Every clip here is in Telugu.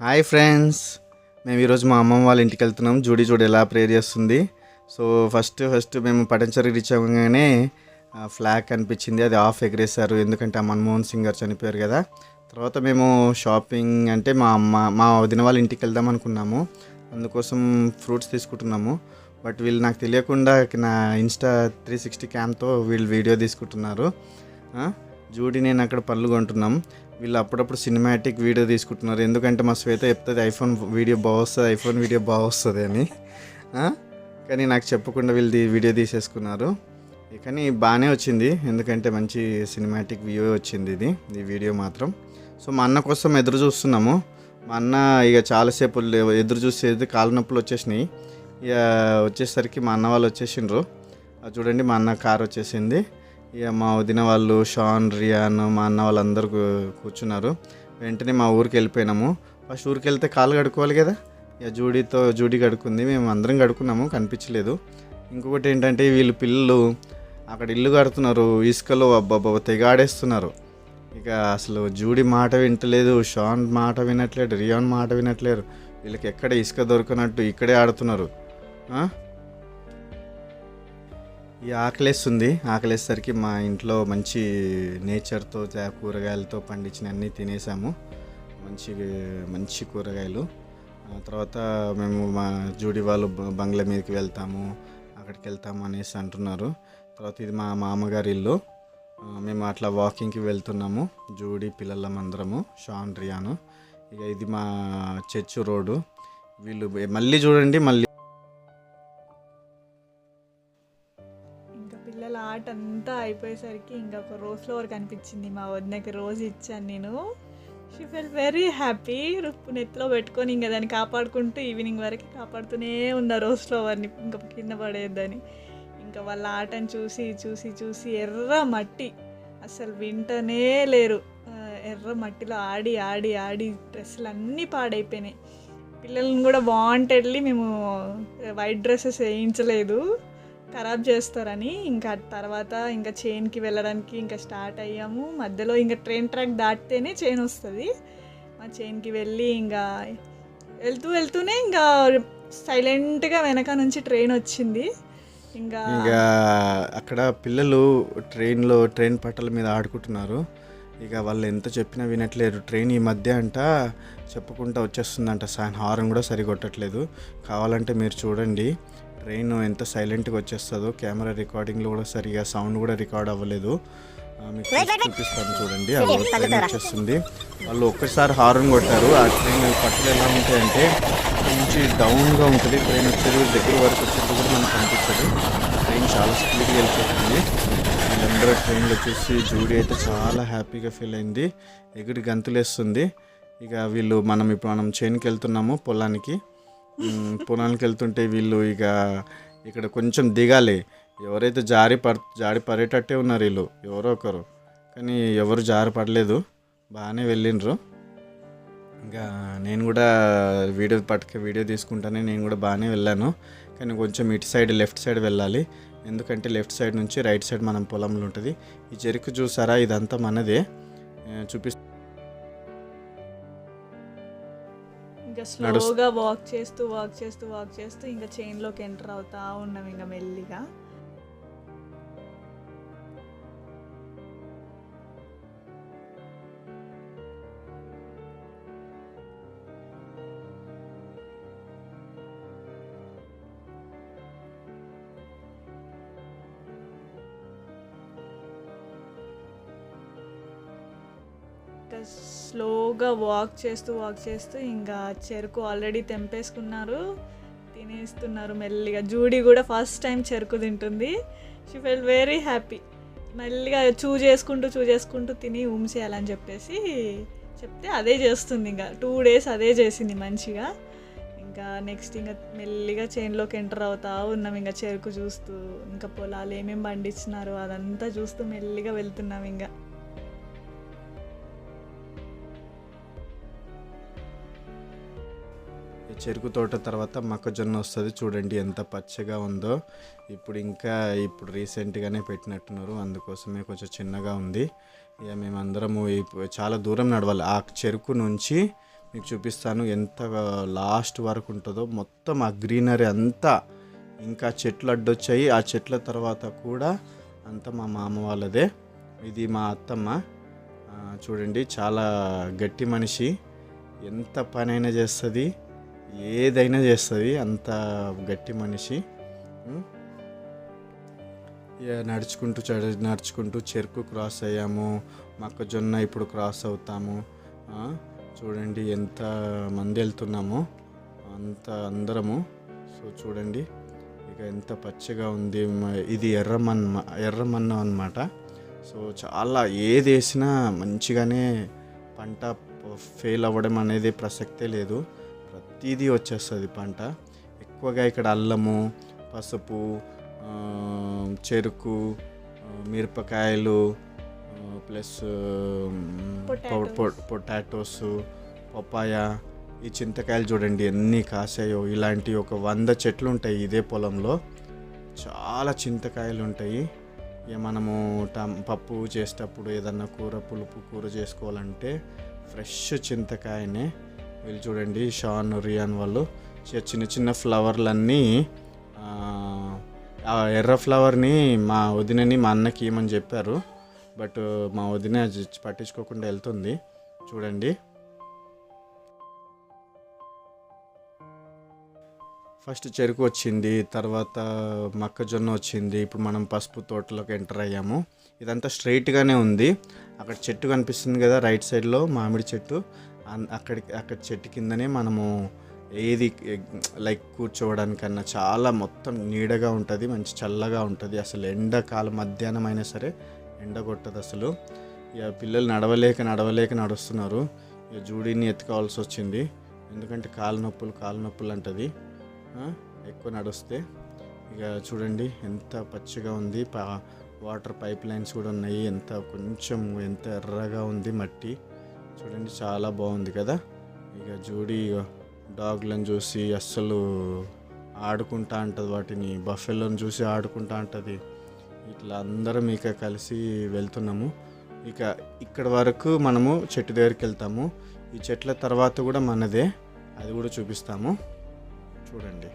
Hi friends. మేము ఈరోజు మా అమ్మమ్మ వాళ్ళ ఇంటికి వెళ్తున్నాం. జూడి చూడు ఎలా ప్రేర్ చేస్తుంది. సో ఫస్ట్ ఫస్ట్ మేము పటంచరి రీచ్ అవ్వగానే ఫ్లాగ్ కనిపించింది. అది ఆఫ్ ఎగరేశారు. ఎందుకంటే ఆ మన్మోహన్ సింగ్ గారు చనిపోయారు కదా. తర్వాత మేము షాపింగ్ అంటే మా అమ్మ మా వదిన వాళ్ళ ఇంటికి వెళ్దాం అనుకున్నాము. అందుకోసం ఫ్రూట్స్ తీసుకుంటున్నాము. బట్ వీళ్ళు నాకు తెలియకుండా నా ఇన్స్టా త్రీ సిక్స్టీ క్యామ్తో వీళ్ళు వీడియో తీసుకుంటున్నారు. జూడి నేను అక్కడ పళ్ళు కొంటున్నాం. వీళ్ళు అప్పుడప్పుడు సినిమాటిక్ వీడియో తీసుకుంటున్నారు. ఎందుకంటే మా శ్వేత చెప్తుంది ఐఫోన్ వీడియో బాగా వస్తుంది ఐఫోన్ వీడియో బాగా వస్తుంది అని. కానీ నాకు చెప్పకుండా వీళ్ళు వీడియో తీసేసుకున్నారు. కానీ బాగానే వచ్చింది. ఎందుకంటే మంచి సినిమాటిక్ వ్యూ వచ్చింది ఇది ఈ వీడియో మాత్రం. సో మా అన్న కోసం ఎదురు చూస్తున్నాము. మా అన్న ఇక చాలాసేపు ఎదురు చూసేది కాళ్ళ నొప్పులు వచ్చేసినాయి. ఇక వచ్చేసరికి మా అన్న వాళ్ళు వచ్చేసిండ్రు. అది చూడండి మా అన్న కార్ వచ్చేసింది. ఇక మా వదిన వాళ్ళు షాన్ రియాన్ మా అన్న వాళ్ళందరూ కూర్చున్నారు. వెంటనే మా ఊరికి వెళ్ళిపోయినాము. ఫస్ట్ ఊరికి వెళ్తే కాలు కడుక్కోవాలి కదా? ఇక జూడీతో జూడీ కడుక్కుంది. మేము అందరం కడుక్కున్నాము కనిపించలేదు. ఇంకొకటి ఏంటంటే వీళ్ళు పిల్లలు అక్కడ ఇల్లు కడుతున్నారు ఇసుకలో అబ్బాబ్బా తెగాడేస్తున్నారు. ఇక అసలు జూడి మాట వింటలేదు షాన్ మాట వినట్లేదు రియాన్ మాట వినట్లేరు. వీళ్ళకి ఎక్కడ ఇసుక దొరకనట్టు ఇక్కడే ఆడుతున్నారు. ఈ ఆకలేస్తుంది. ఆకలేసరికి మా ఇంట్లో మంచి నేచర్తో కూరగాయలతో పండించిన అన్నీ తినేసాము. మంచి మంచి కూరగాయలు. తర్వాత మేము మా జూడి వాళ్ళు బంగ్లా మీదకి వెళ్తాము. అక్కడికి వెళ్తాము అనేసి అంటున్నారు. తర్వాత ఇది మా మామగారి ఇల్లు. మేము అట్లా వాకింగ్కి వెళ్తున్నాము. జూడి పిల్లలం అందరము షాన్ రియాను ఇక ఇది మా చర్చ్ రోడ్డు. వీళ్ళు మళ్ళీ చూడండి మళ్ళీ పిల్లల ఆట అంతా అయిపోయేసరికి ఇంకా ఒక రోజ్ ఫ్లవర్ కనిపించింది మా వదినకి రోజు ఇచ్చాను నేను. షీ ఫెల్ వెరీ హ్యాపీ రుప్పు నెత్తిలో పెట్టుకొని ఇంకా దాన్ని కాపాడుకుంటూ ఈవినింగ్ వరకు కాపాడుతూనే ఉన్న రోజ్ ఫ్లవర్ని ఇంకా కింద పడేద్దని. ఇంకా వాళ్ళ ఆటను చూసి చూసి చూసి ఎర్ర మట్టి. అసలు వింటనే లేరు. ఎర్ర మట్టిలో ఆడి ఆడి ఆడి డ్రెస్సులు అన్నీ పాడైపోయినాయి. పిల్లల్ని కూడా వాంటెడ్లీ మేము వైట్ డ్రెస్సెస్ వేయించలేదు. ఖరాబ్ చేస్తారని ఇంకా తర్వాత ఇంకా చైన్కి వెళ్ళడానికి ఇంకా స్టార్ట్ అయ్యాము. మధ్యలో ఇంకా ట్రైన్ ట్రాక్ దాటితేనే చైన్ వస్తుంది. మా చైన్కి వెళ్ళి ఇంకా వెళ్తూ వెళ్తూనే ఇంకా సైలెంట్గా వెనక నుంచి ట్రైన్ వచ్చింది. ఇంకా ఇంకా అక్కడ పిల్లలు ట్రైన్లో ట్రైన్ పట్టాల మీద ఆడుకుంటున్నారు. ఇక వాళ్ళు ఎంత చెప్పినా వినట్లేదు. ట్రైన్ ఈ మధ్య అంట చెప్పుకుంటా వచ్చేస్తుందంట. సాయం హారం కూడా సరిగొట్టట్లేదు. కావాలంటే మీరు చూడండి. ట్రైన్ ఎంత సైలెంట్గా వచ్చేస్తుందో కెమెరా రికార్డింగ్లో కూడా సరిగా సౌండ్ కూడా రికార్డ్ అవ్వలేదు. మీకు చూపిస్తాను చూడండి. అవి ట్రైన్ వచ్చేస్తుంది. వాళ్ళు ఒక్కసారి హార్న్ కొట్టారు. ఆ ట్రైన్ పట్టులు ఎలా ఉంటాయంటే నుంచి డౌన్గా ఉంటుంది. ట్రైన్ వచ్చేది దగ్గర వరకు వచ్చేది కూడా మనకు కనిపించదు ట్రైన్ చాలా స్పీడ్గా వెళ్ళిపోతుంది. వీళ్ళందరూ ట్రైన్లో చూసి జూడీ అయితే చాలా హ్యాపీగా ఫీల్ అయింది. ఎగిరి గంతులేస్తుంది. ఇక వీళ్ళు మనం ఇప్పుడు మనం చైన్కి వెళ్తున్నాము పొలానికి. పొలానికి వెళ్తుంటే వీళ్ళు ఇక ఇక్కడ కొంచెం దిగాలి. ఎవరైతే జారి పడ జారి పడేటట్టే ఉన్నారు వీళ్ళు. ఎవరో ఒకరు. కానీ ఎవరు జారి పడలేదు. బాగానే వెళ్ళిండ్రు. ఇంకా నేను కూడా వీడియో పట్టుక వీడియో తీసుకుంటానే నేను కూడా బాగానే వెళ్ళాను. కానీ కొంచెం ఇటు సైడ్ లెఫ్ట్ సైడ్ వెళ్ళాలి. ఎందుకంటే లెఫ్ట్ సైడ్ నుంచి రైట్ సైడ్ మనం పొలంలో ఉంటుంది. ఈ చెరుకు చూసారా? ఇదంతా మనదే. చూపిస్తా ఇంకా స్లోగా వాక్ చేస్తూ వాక్ చేస్తూ వాక్ చేస్తూ ఇంకా చైన్లోకి ఎంటర్ అవుతా ఉన్నాం ఇంకా మెల్లిగా. స్లోగా వాక్ చేస్తూ వాక్ చేస్తూ ఇంకా చెరుకు ఆల్రెడీ తెంపేసుకున్నారు. తినేస్తున్నారు మెల్లిగా. జూడీ కూడా ఫస్ట్ టైం చెరుకు తింటుంది. షీ ఫెల్ వెరీ హ్యాపీ మెల్లిగా చూ చేసుకుంటూ చూ చేసుకుంటూ తిని ఊమిసేయాలని చెప్పేసి చెప్తే అదే చేస్తుంది ఇంకా. టూ డేస్ అదే చేసింది మంచిగా. ఇంకా నెక్స్ట్ ఇంకా మెల్లిగా చైన్లోకి ఎంటర్ అవుతా ఉన్నాం ఇంకా చెరుకు చూస్తూ. ఇంకా పొలాలు ఏమేమి పండించినారో అదంతా చూస్తూ మెల్లిగా వెళ్తున్నాం ఇంకా. చెరుకు తోట తర్వాత మొక్కజొన్న వస్తుంది. చూడండి ఎంత పచ్చగా ఉందో. ఇప్పుడు ఇంకా ఇప్పుడు రీసెంట్గానే పెట్టినట్టున్నారు. అందుకోసమే కొంచెం చిన్నగా ఉంది. ఇక మేమందరము చాలా దూరం నడవాలి. ఆ చెరుకు నుంచి మీకు చూపిస్తాను ఎంత లాస్ట్ వరకు ఉంటుందో. మొత్తం ఆ గ్రీనరీ అంతా ఇంకా చెట్లు అడ్డొచ్చాయి. ఆ చెట్ల తర్వాత కూడా అంతా మా మామ వాళ్ళదే. ఇది మా అత్తమ్మ. చూడండి చాలా గట్టి మనిషి. ఎంత పనైనా చేస్తుంది. ఏదైనా చేస్తుంది అంత గట్టి మనిషి. ఇక నడుచుకుంటూ చడ నడుచుకుంటూ చెరుకు క్రాస్ అయ్యాము మొక్కజొన్న ఇప్పుడు క్రాస్ అవుతాము. చూడండి ఎంత మంది వెళ్తున్నామో అంత అందరము. సో చూడండి ఇక ఎంత పచ్చగా ఉంది ఇది ఎర్రమన్న ఎర్రమన్నం అనమాట సో చాలా ఏది వేసినా మంచిగానే పంట ఫెయిల్ అవ్వడం అనేది ప్రసక్తే లేదు. ప్రతిదీ వచ్చేస్తుంది పంట. ఎక్కువగా ఇక్కడ అల్లము పసుపు చెరుకు మిరపకాయలు ప్లస్. పొటాటోస్ పపాయ ఈ చింతకాయలు చూడండి ఎన్ని కాసాయో. ఇలాంటి ఒక వంద చెట్లు ఉంటాయి ఇదే పొలంలో. చాలా చింతకాయలు ఉంటాయి. ఇక మనము టమ్ పప్పు చేసేటప్పుడు ఏదన్నా కూర పులుపు కూర చేసుకోవాలంటే ఫ్రెష్ చింతకాయనే. వీళ్ళు చూడండి షాన్ రియాన్ వాళ్ళు. చిన్న చిన్న ఫ్లవర్లన్నీ ఆ, ఎర్ర ఫ్లవర్ని మా వదినని మా అన్నకి ఇవ్వమని చెప్పారు. బట్ మా వదిన అది పట్టించుకోకుండా వెళ్తుంది. చూడండి. ఫస్ట్ చెరుకు వచ్చింది తర్వాత మొక్కజొన్న వచ్చింది. ఇప్పుడు మనం పసుపు తోటలోకి ఎంటర్ అయ్యాము. ఇదంతా స్ట్రైట్గానే ఉంది. అక్కడ చెట్టు కనిపిస్తుంది కదా రైట్ సైడ్లో మామిడి చెట్టు. అక్కడికి అక్కడ చెట్టు కిందనే మనము ఏది లైక్ కూర్చోవడానికన్నా చాలా మొత్తం నీడగా ఉంటుంది మంచి చల్లగా ఉంటుంది. అసలు ఎండాకాలం మధ్యాహ్నం అయినా సరే ఎండ కొట్టదు అసలు. ఇక పిల్లలు నడవలేక నడవలేక నడుస్తున్నారు. ఇక జూడీని ఎత్తుకోవాల్సి వచ్చింది. ఎందుకంటే కాలు నొప్పులు కాలు నొప్పులు అంటది. ఎక్కువ నడుస్తే. ఇక చూడండి ఎంత పచ్చిగా ఉంది. పా వాటర్ పైప్ లైన్స్ కూడా ఉన్నాయి. ఎంత కొంచెం ఎంత ఎర్రగా ఉంది మట్టి. చూడండి చాలా బాగుంది కదా? ఇక జూడీ డాగ్లను చూసి అస్సలు ఆడుకుంటా ఉంటుంది వాటిని. బఫెల్లను చూసి ఆడుకుంటా ఉంటుంది. ఇట్లా అందరం ఇక కలిసి వెళ్తున్నాము. ఇక ఇక్కడ వరకు మనము చెట్టు దగ్గరికి వెళ్తాము. ఈ చెట్ల తర్వాత కూడా మనదే. అది కూడా చూపిస్తాము. చూడండి.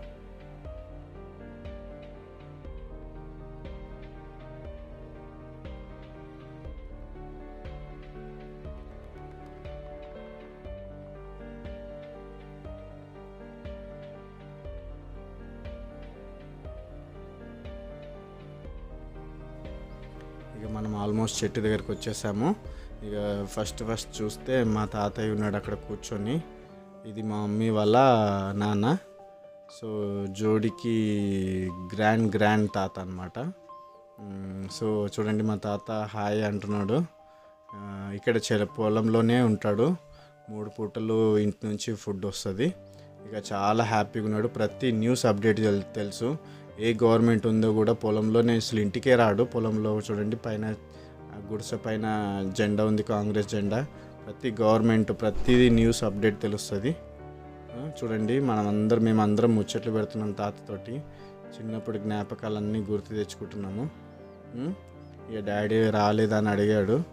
మనం ఆల్మోస్ట్ చెట్టు దగ్గరికి వచ్చేసాము. ఇక ఫస్ట్ ఫస్ట్ చూస్తే మా తాతయ్య ఉన్నాడు అక్కడ కూర్చొని. ఇది మా మమ్మీ వాళ్ళ నాన్న. సో జోడికి గ్రాండ్ గ్రాండ్ తాత అనమాట సో చూడండి మా తాత హాయ్ అంటున్నాడు. ఇక్కడ చెల పొలంలోనే ఉంటాడు. మూడు పూటలు ఇంటి నుంచి ఫుడ్ వస్తుంది. ఇక చాలా హ్యాపీగా ఉన్నాడు. ప్రతి న్యూస్ అప్డేట్ తెలుసు. ఏ గవర్నమెంట్ ఉందో కూడా పొలంలోనే అసలు ఇంటికే రాడు. పొలంలో చూడండి పైన ఆ గుడిసె పైన జెండా ఉంది కాంగ్రెస్ జెండా. ప్రతి గవర్నమెంట్ ప్రతిదీ న్యూస్ అప్డేట్ తెలుస్తుంది. చూడండి మనం అందరం మేము అందరం ముచ్చట్లు పెడుతున్నాం తాతతోటి. చిన్నప్పుడు జ్ఞాపకాలన్నీ గుర్తు తెచ్చుకుంటున్నాము. ఇక డాడీ రాలేదని అడిగాడు.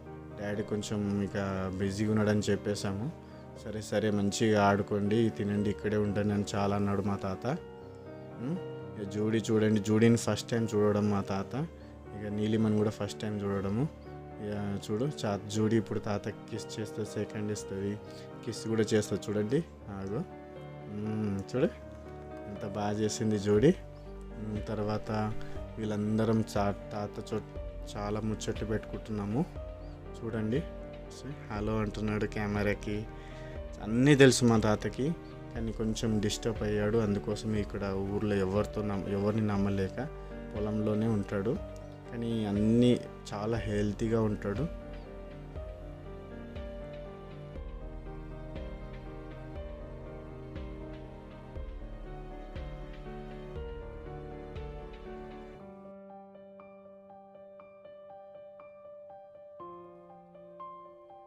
డాడీ కొంచెం ఇక బిజీగా ఉన్నాడని చెప్పేశాము. సరే సరే మంచిగా ఆడుకోండి తినండి ఇక్కడే ఉండండి అని చాలా అన్నాడు మా తాత. ఇక జూడి చూడండి. జూడిని ఫస్ట్ టైం చూడడం మా తాత. ఇక నీలిమని కూడా ఫస్ట్ టైం చూడడము. ఇక చూడు చా జూడి ఇప్పుడు తాత కిస్ చేస్తుంది సెకండ్ ఇస్తుంది. కిస్ కూడా చేస్తుంది చూడండి. ఆగు. చూడు. ఎంత బాగా చేసింది జోడి. తర్వాత వీళ్ళందరం చా తాత చో చాలా ముచ్చట్లు పెట్టుకుంటున్నాము. చూడండి. హలో అంటున్నాడు కెమెరాకి. అన్నీ తెలుసు మా తాతకి. కానీ కొంచెం డిస్టర్బ్ అయ్యాడు. అందుకోసం ఇక్కడ ఊర్లో ఎవరితో నమ్మ ఎవరిని నమ్మలేక పొలంలోనే ఉంటాడు. కానీ అన్నీ చాలా హెల్తీగా ఉంటాడు.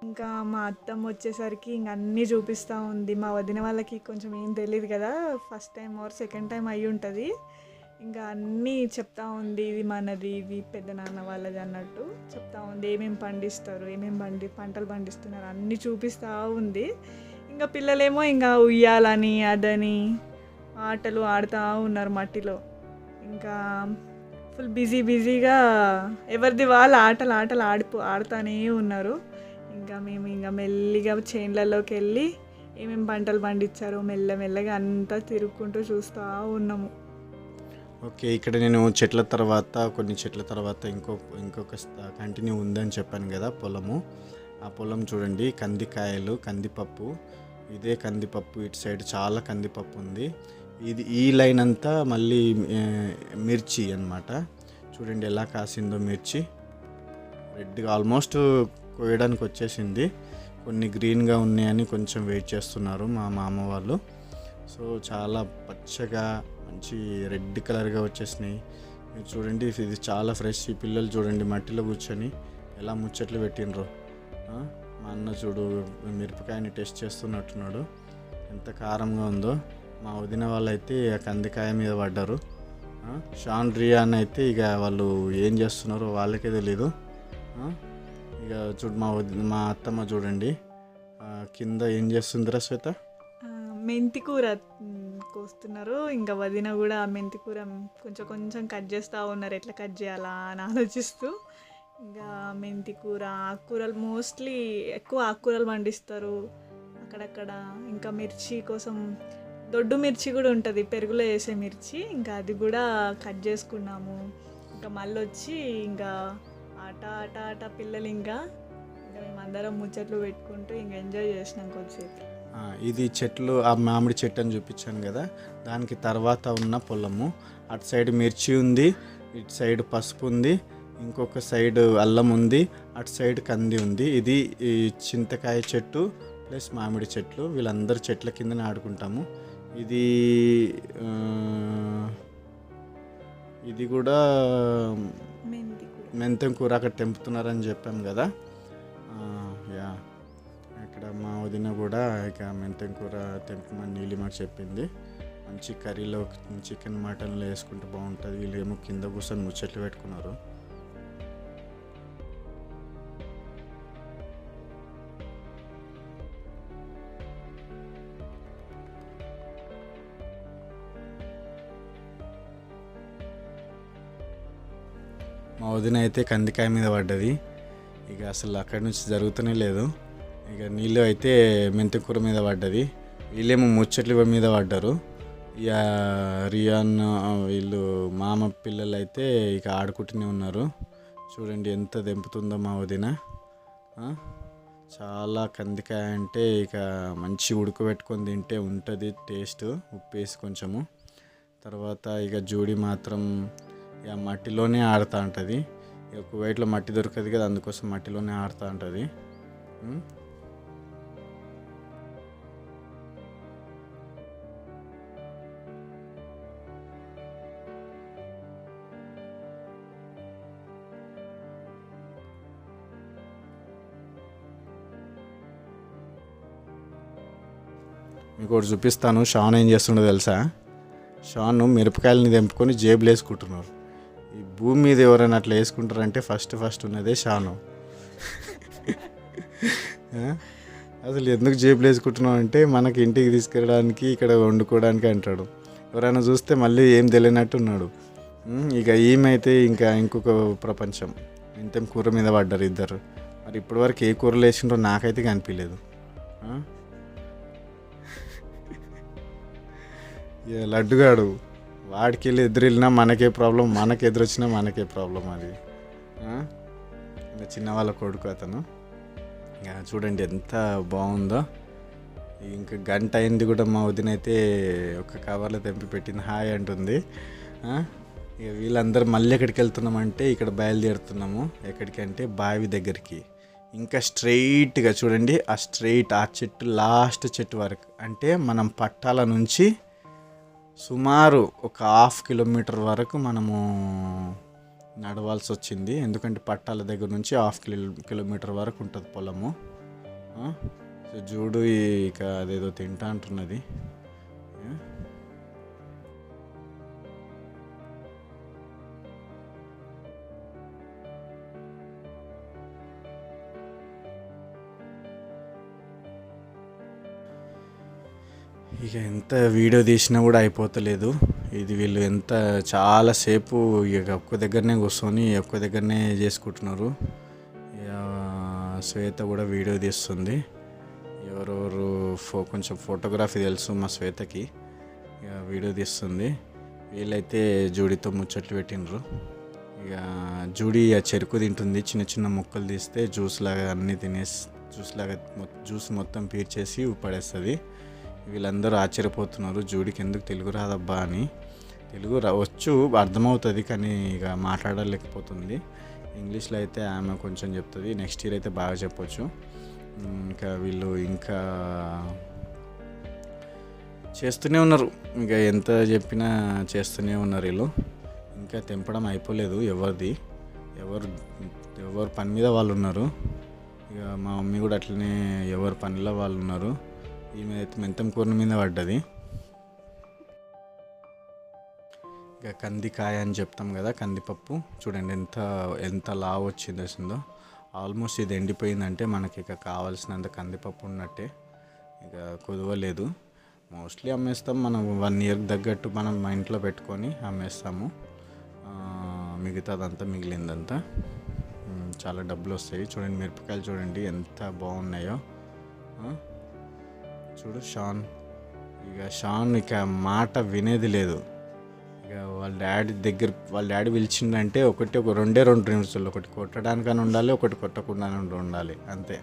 ఇంకా మా అత్తమ్మ వచ్చేసరికి ఇంక అన్నీ చూపిస్తూ ఉంది. మా వదిన వాళ్ళకి కొంచెం ఏం తెలియదు కదా. First time or second time అయి ఉంటుంది. ఇంకా అన్నీ చెప్తా ఉంది. ఇది మనది ఇది పెద్ద నాన్న వాళ్ళది అన్నట్టు చెప్తా ఉంది. ఏమేమి పండిస్తారు ఏమేమి పండి పంటలు పండిస్తున్నారు అన్నీ చూపిస్తూ ఉంది. ఇంకా పిల్లలేమో ఇంకా ఉయ్యాలని అదని ఆటలు ఆడుతూ ఉన్నారు మట్టిలో. ఇంకా ఫుల్ బిజీ బిజీగా ఎవరిది వాళ్ళు ఆటలు ఆటలు ఆడిపో ఆడుతూనే ఉన్నారు. ఇంకా మేము ఇంకా మెల్లిగా చేన్లలోకి వెళ్ళి ఏమేమి పంటలు పండించారో మెల్లమెల్లగా అంతా తిరుక్కుంటూ చూస్తూ ఉన్నాము. ఓకే ఇక్కడ నేను చెట్ల తర్వాత కొన్ని చెట్ల తర్వాత ఇంకో ఇంకొక కంటిన్యూ ఉందని చెప్పాను కదా పొలము. ఆ పొలం చూడండి కందికాయలు కందిపప్పు. ఇదే కందిపప్పు ఇటు సైడ్ చాలా కందిపప్పు ఉంది. ఇది ఈ లైన్ అంతా మళ్ళీ మిర్చి అన్నమాట. చూడండి ఎలా కాసిందో మిర్చి. రెడ్గా ఆల్మోస్ట్ కోయడానికి వచ్చేసింది కొన్ని గ్రీన్గా ఉన్నాయని కొంచెం వెయిట్ చేస్తున్నారు మా మామ వాళ్ళు. సో చాలా పచ్చగా మంచి రెడ్ కలర్గా వచ్చేసినాయి. మీరు చూడండి ఇది చాలా ఫ్రెష్. ఈ పిల్లలు చూడండి మట్టిలో కూర్చొని ఎలా ముచ్చట్లు పెట్టినరు మా అన్న చూడు మిరపకాయని టెస్ట్ చేస్తున్నట్టున్నాడు. ఎంత కారంగా ఉందో. మా వదిన వాళ్ళైతే ఆ కందికాయ మీద పడ్డారు. షాన్ షాన్ రియాన్ అయితే ఇక వాళ్ళు ఏం చేస్తున్నారో వాళ్ళకే తెలీదు. ఇక చూడు మా మా అత్తమ్మ చూడండి. కింద ఏం చేస్తుందిరా శ్వేత? మెంతి కూర కోస్తున్నారు. ఇంకా వదిన కూడా మెంతి కూర కొంచెం కొంచెం కట్ చేస్తూ ఉన్నారు. ఎట్లా కట్ చేయాలా అని ఆలోచిస్తూ. ఇంకా మెంతి కూర ఆకుకూరలు మోస్ట్లీ ఎక్కువ ఆకుకూరలు పండిస్తారు. అక్కడక్కడ ఇంకా మిర్చి కోసం దొడ్డు మిర్చి కూడా ఉంటుంది. పెరుగులో వేసే మిర్చి. ఇంకా అది కూడా కట్ చేసుకున్నాము. ఇంకా మళ్ళీ వచ్చి ఇంకా ఆట ఆట ఆట పిల్లలు ఇంకా ఇంకా మేమందరం ముచ్చట్లు పెట్టుకుంటూ ఇంకా ఎంజాయ్ చేసినాం కొద్దిసేపు. ఇది చెట్లు ఆ మామిడి చెట్టు అని చూపించాను కదా. దానికి తర్వాత ఉన్న పొలము. అటు సైడ్ మిర్చి ఉంది ఇటు సైడ్ పసుపు ఉంది ఇంకొక సైడ్ అల్లం ఉంది అటు సైడ్ కంది ఉంది. ఇది ఈ చింతకాయ చెట్టు ప్లస్ మామిడి చెట్లు. వీళ్ళందరూ చెట్ల కిందనే ఆడుకుంటాము. ఇది ఇది కూడా కూర మెంతం కూర అక్కడ తెంపుతున్నారని చెప్పాం కదా. యా. ఇక్కడ మా వదిన కూడా ఇక మెంతం కూర తెంపమని నీలిమ చెప్పింది. మంచి కర్రీలో చికెన్ మటన్లో వేసుకుంటే బాగుంటుంది. వీళ్ళేమో కింద కూర్చొని ముచ్చట్లు పెట్టుకున్నారు. వదిన అయితే కందికాయ మీద పడ్డది. ఇక అసలు అక్కడి నుంచి జరుగుతూనే లేదు. ఇక నీళ్ళు అయితే మెంతికూర మీద పడ్డది. వీళ్ళేమో ముచ్చట్ల మీద పడ్డారు. ఇక రియాన్ వీళ్ళు మామ పిల్లలు అయితే ఇక ఆడుకుంటూనే ఉన్నారు. చూడండి ఎంత దెంపుతుందో మా వదిన. చాలా కందికాయ అంటే ఇక మంచి ఉడకబెట్టుకొని తింటే ఉంటుంది టేస్ట్ ఉప్పు వేసి కొంచెము. తర్వాత ఇక జూడి మాత్రం ఇక మట్టిలోనే ఆడుతూ ఉంటుంది. ఇక కువైట్లో మట్టి దొరకదు కదా అందుకోసం మట్టిలోనే ఆడుతూ ఉంటుంది. మీకు ఒకటి చూపిస్తాను. షాన్ ఏం చేస్తుండో తెలుసా? షాన్ మిరపకాయలని తెంపుకొని జేబులు వేసుకుంటున్నారు భూమి మీద ఎవరైనా అట్లా వేసుకుంటారంటే ఫస్ట్ ఫస్ట్ ఉన్నదే షాను. అసలు ఎందుకు జేబులు వేసుకుంటున్నావు అంటే మనకి ఇంటికి తీసుకెళ్ళడానికి ఇక్కడ వండుకోవడానికి అంటాడు. ఎవరైనా చూస్తే మళ్ళీ ఏం తెలియనట్టు ఉన్నాడు. ఇక ఏమైతే ఇంకా ఇంకొక ప్రపంచం. ఇంత కూర మీద పడ్డారు ఇద్దరు. మరి ఇప్పటివరకు ఏ కూరలు వేసిండ్రో నాకైతే కనిపించలేదు. లడ్డుగాడు. వాడికి వెళ్ళి ఎదురెళ్ళినా మనకే ప్రాబ్లం మనకి ఎదురొచ్చినా మనకే ప్రాబ్లం అది. చిన్న వాళ్ళ కొడుకు అతను. చూడండి ఎంత బాగుందో. ఇంకా గంట అయింది కూడా మా వదిన అయితే ఒక కవర్లో తెంపి పెట్టింది. హాయ్ అంటుంది. ఇక వీళ్ళందరూ మళ్ళీ ఎక్కడికి వెళ్తున్నామంటే ఇక్కడ బయలుదేరుతున్నాము. ఎక్కడికి అంటే బావి దగ్గరికి. ఇంకా స్ట్రైట్గా చూడండి ఆ స్ట్రైట్ ఆ చెట్టు లాస్ట్ చెట్టు వరకు. అంటే మనం పట్టాల నుంచి సుమారు ఒక హాఫ్ కిలోమీటర్ వరకు మనము నడవాల్సి వచ్చింది ఎందుకంటే పట్టాల దగ్గర నుంచి హాఫ్ కిలో కిలోమీటర్ వరకు ఉంటుంది పొలము. సో చూడు ఇక అదేదో తింటా అంటున్నది. ఇక ఎంత వీడియో తీసినా కూడా అయిపోతలేదు. ఇది వీళ్ళు ఎంత చాలాసేపు ఇక ఒక్క దగ్గరనే కూర్చొని ఒక్క దగ్గరనే చేసుకుంటున్నారు. ఇక శ్వేత కూడా వీడియో తీస్తుంది. ఎవరెవరు ఫో కొంచెం ఫోటోగ్రఫీ తెలుసు మా శ్వేతకి. ఇక వీడియో తీస్తుంది. వీళ్ళైతే జూడితో ముచ్చట్లు పెట్టినరు ఇక జూడి ఆ చెరుకు తింటుంది. చిన్న చిన్న ముక్కలు తీస్తే జ్యూస్ లాగా అన్నీ తినేసి జ్యూస్ లాగా జ్యూస్ మొత్తం పీర్చేసి పడేస్తుంది వీళ్ళందరూ ఆశ్చర్యపోతున్నారు. జూడికి ఎందుకు తెలుగు రాదబ్బా అని. తెలుగు రా వచ్చు అర్థమవుతుంది కానీ ఇక మాట్లాడలేకపోతుంది. ఇంగ్లీష్లో అయితే ఆమె కొంచెం చెప్తుంది. నెక్స్ట్ ఇయర్ అయితే బాగా చెప్పొచ్చు. ఇంకా వీళ్ళు ఇంకా చేస్తూనే ఉన్నారు. ఇంకా ఎంత చెప్పినా చేస్తూనే ఉన్నారు వీళ్ళు. ఇంకా తెంపడం అయిపోలేదు ఎవరిది. ఎవరు ఎవరు పని మీద వాళ్ళు ఉన్నారు. ఇక మా మమ్మీ కూడా అట్లనే ఎవరి పనిలో వాళ్ళు ఉన్నారు. ఈమె అయితే మెంతం కూర మీద పడ్డది. ఇక కందికాయ అని చెప్తాం కదా కందిపప్పు చూడండి ఎంత ఎంత లావు వచ్చింది వచ్చిందో ఆల్మోస్ట్ ఇది ఎండిపోయిందంటే మనకి ఇక కావాల్సినంత కందిపప్పు ఉన్నట్టే. ఇక కుదవలేదు. మోస్ట్లీ అమ్మేస్తాం మనం వన్ ఇయర్కి తగ్గట్టు మనం మా ఇంట్లో పెట్టుకొని అమ్మేస్తాము. మిగతాదంతా మిగిలిందంతా. చాలా డబ్బులు వస్తాయి. చూడండి మిరపకాయలు చూడండి ఎంత బాగున్నాయో. చూడు షాన్. ఇక షాన్ ఇక మాట వినేది లేదు. ఇక వాళ్ళ డాడీ దగ్గర వాళ్ళ డాడీ పిలిచిందంటే ఒకటి ఒక రెండే రెండు నిమిషాలు ఒకటి కొట్టడానికని ఉండాలి ఒకటి కొట్టకుండా ఉండాలి. అంతే.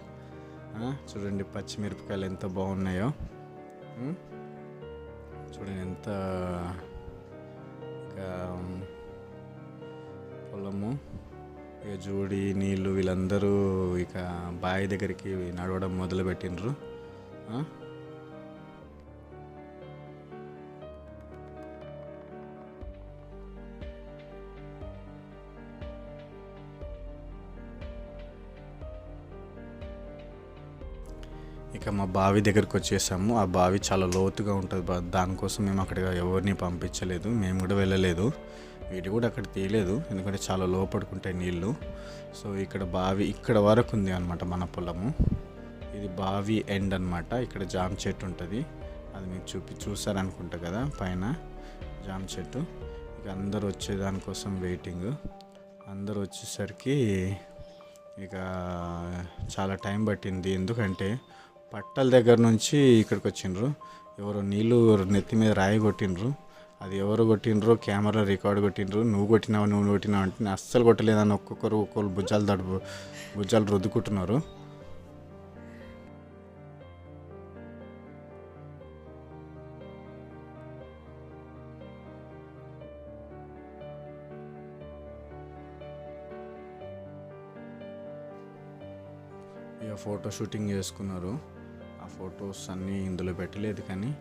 చూడండి పచ్చిమిరపకాయలు ఎంత బాగున్నాయో. చూడండి ఎంత ఇక పొలము. ఇక జోడి నీళ్ళు వీళ్ళందరూ ఇక బావి దగ్గరికి నడవడం మొదలుపెట్టిండ్రు. ఇక మా బావి దగ్గరికి వచ్చేసాము. ఆ బావి చాలా లోతుగా ఉంటుంది దానికోసం మేము అక్కడ ఎవరిని పంపించలేదు. మేము కూడా వెళ్ళలేదు. వీటి కూడా అక్కడ తీయలేదు. ఎందుకంటే చాలా లోపడుకుంటాయి నీళ్ళు సో ఇక్కడ బావి ఇక్కడ వరకు ఉంది అనమాట మన పొలము. ఇది బావి ఎండ్ అనమాట ఇక్కడ జామ చెట్టు ఉంటుంది. అది మీకు చూపి చూసారనుకుంటా కదా పైన జామ చెట్టు. ఇక అందరూ వచ్చేదానికోసం వెయిటింగ్. అందరు వచ్చేసరికి ఇక చాలా టైం పట్టింది. ఎందుకంటే పట్టల దగ్గర నుంచి ఇక్కడికి వచ్చిండ్రు ఎవరో నీళ్ళు నెత్తి మీద రాయి కొట్టిండ్రు. అది ఎవరు కొట్టిండ్రు కెమెరా రికార్డ్ కొట్టిండ్రు. నువ్వు కొట్టినావు నువ్వు కొట్టినావు అంటే నేను అస్సలు కొట్టలేదని ఒక్కొక్కరు ఒక్కొక్కరు భుజాలు దడు భుజాలు రుద్దుకుంటున్నారు. ఇక ఫోటో షూటింగ్ చేసుకున్నారు. ఫొటోస్ అన్నీ ఇందులో పెట్టలేదు కానీ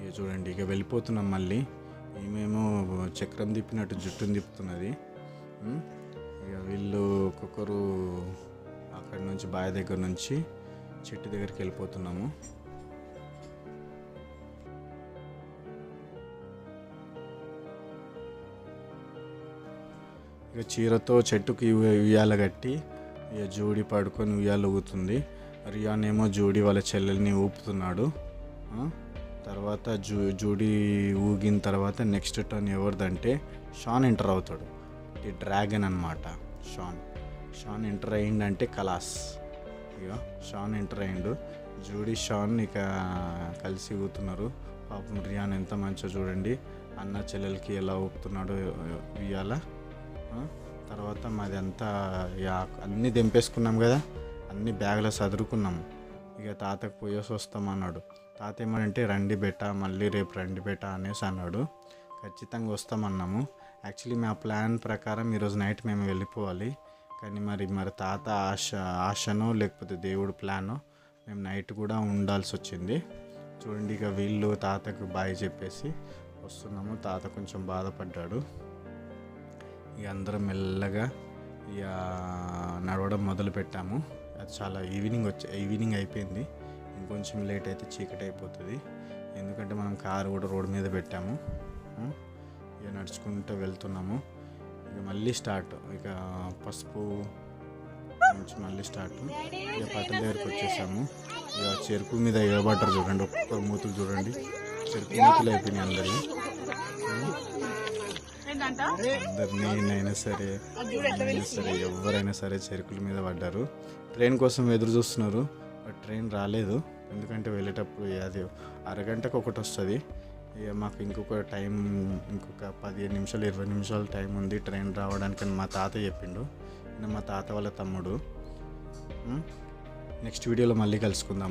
ఇక చూడండి ఇక వెళ్ళిపోతున్నాం మళ్ళీ. ఈమెమో చక్రం తిప్పినట్టు జుట్టుని తిప్పుతున్నది. ఇక వీళ్ళు ఒక్కొక్కరు అక్కడి నుంచి బావి దగ్గర నుంచి చెట్టు దగ్గరికి వెళ్ళిపోతున్నాము. ఇక చీరతో చెట్టుకి ఉయ్యాల కట్టి ఇక జోడి పడుకొని ఉయ్యాలు ఊగుతుంది. రియాన్ ఏమో జూడీ వాళ్ళ చెల్లెల్ని ఊపుతున్నాడు. తర్వాత జూ జూడీ ఊగిన తర్వాత నెక్స్ట్ టర్న్ ఎవరిదంటే షాన్ ఎంటర్ అవుతాడు. ది డ్రాగన్ అన్నమాట షాన్. షాన్ ఎంటర్ అయ్యిండంటే కలాస్. ఇక షాన్ ఎంటర్ అయ్యిండు. జూడి షాన్ ఇక కలిసి ఊగుతున్నారు. పాపం రియాన్ ఎంత మంచో చూడండి. అన్న చెల్లెలకి ఎలా ఊపుతున్నాడో ఇవాళ తర్వాత మాది అంతా అన్నీ దింపేసుకున్నాం కదా. అన్ని బ్యాగ్లో చదురుకున్నాం ఇక తాతకు పోయేసి వస్తామన్నాడు తాత ఏమనంటే రండి బెట్ట మళ్ళీ రేపు రండి బెట్ట అనేసి అన్నాడు. ఖచ్చితంగా వస్తామన్నాము. యాక్చువల్లీ మా ప్లాన్ ప్రకారం ఈరోజు నైట్ మేము వెళ్ళిపోవాలి. కానీ మరి మరి తాత ఆశ ఆశనో లేకపోతే దేవుడు ప్లానో మేము నైట్ కూడా ఉండాల్సి వచ్చింది చూడండి ఇక వీళ్ళు తాతకు బాయ్ చెప్పేసి వస్తున్నాము. తాత కొంచెం బాధపడ్డాడు. ఇక అందరం మెల్లగా ఇక నడవడం మొదలు పెట్టాము అది చాలా ఈవినింగ్ వచ్చే ఈవినింగ్ అయిపోయింది. ఇంకొంచెం లేట్ అయితే చీకటి అయిపోతుంది. ఎందుకంటే మనం కారు కూడా రోడ్డు మీద పెట్టాము? ఇక నడుచుకుంటూ వెళ్తున్నాము. ఇక మళ్ళీ స్టార్ట్ ఇక పసుపు నుంచి మళ్ళీ స్టార్ట్ ఇక పట్టణ దగ్గరికి వచ్చేసాము. ఇక చెరుకు మీద ఎగబడ్డారు చూడండి. ఒక్కొక్క మూతులు చూడండి. చెరుకులు అయిపోయినాయి అందరి అందరినీ నేనైనా సరే నేనైనా సరే ఎవరైనా సరే చెరుకుల మీద పడ్డారు. ట్రైన్ కోసం ఎదురు చూస్తున్నారు బట్ ట్రైన్ రాలేదు. ఎందుకంటే వెళ్ళేటప్పుడు అది అరగంటకు ఒకటి వస్తుంది. ఇక మాకు ఇంకొక టైం ఇంకొక పదిహేను నిమిషాలు ఇరవై నిమిషాలు టైం ఉంది ట్రైన్ రావడానికి అని మా తాత చెప్పిండు. మా తాత వాళ్ళ తమ్ముడు. నెక్స్ట్ వీడియోలో మళ్ళీ కలుసుకుందాము.